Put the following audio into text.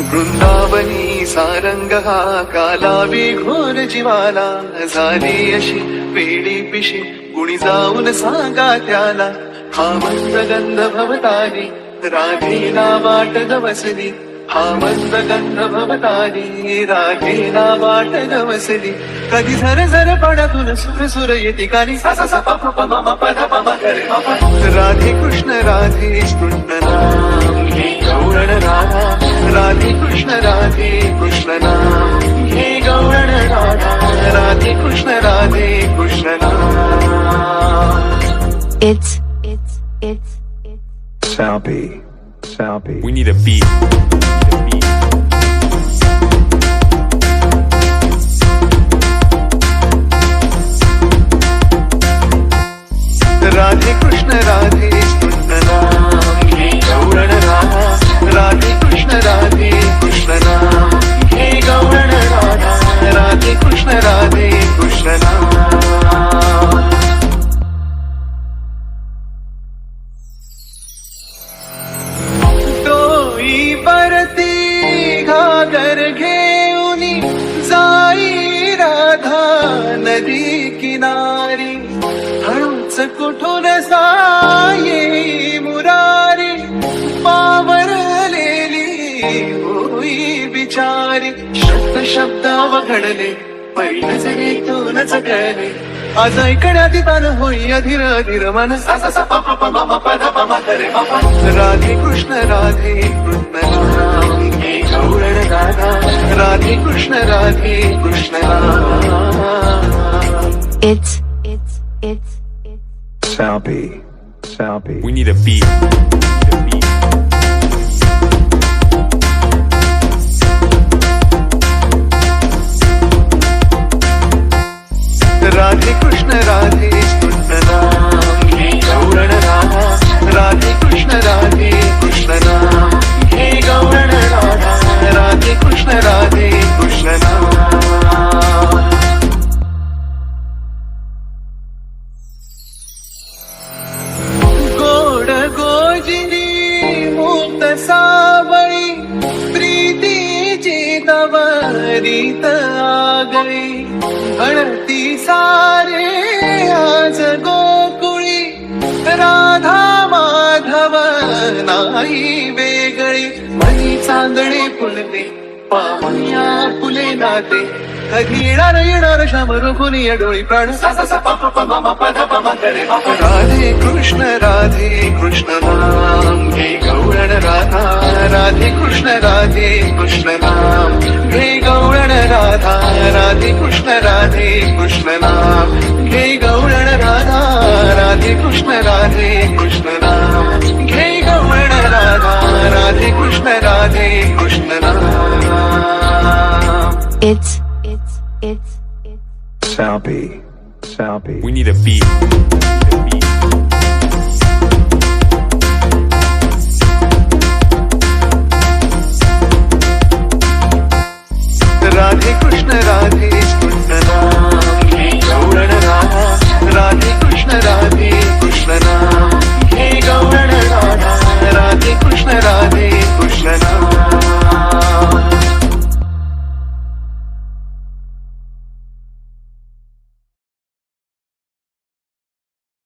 वृंदावनी सारंग हा कालावी घोर जीवाला. झाली अशी वेडी पिशी कुणी जाऊन सांगा त्याला. हा मंद गंध भवतारी राधेला वाट गवसली. हा मंद गंध भवतारी राधेला वाट गवसली. कधी झर झर पडातून सुर सुर येते कानी सा सा Radhe Krishna Radhe Krishna. Krishna Radhe Krishna It's it's it's it's. Salpi Salpi We need a beat. नदी किनारी हळूच कुठून साये मुरारी? पावरलेली होई बिचारी शब्द शब्द वघडले पहिलं जरी तूनच कळले. आज ऐकण्यात तान होई अधीर अधीर मन Radhe Krishna Radhe Krishna Radhe. Krishna Radhe Krishna it's it's it's it's Sappy. Sappy. We need a beat. A सावळी प्रीतीची तवरीत आगळी. हळती सारे आज गोकुळी राधा माधव नाही वेगळी. मनी चांदणे फुलते पाहुण्या फुले नाते. कधी येणार येणार श्याम रुखुनी डोळी प्राण. राधे कृष्ण राधे राधे कृष्ण नाम हे गौरण राधा राधे कृष्ण राधे कृष्ण नाम हे गौरण राधा राधे कृष्ण राधे कृष्ण नाम हे गौरण राधा राधे कृष्ण राधे कृष्ण नाम it's it's it's it's Sappy. Sappy. We need a beat. Radhe Krishna Radhe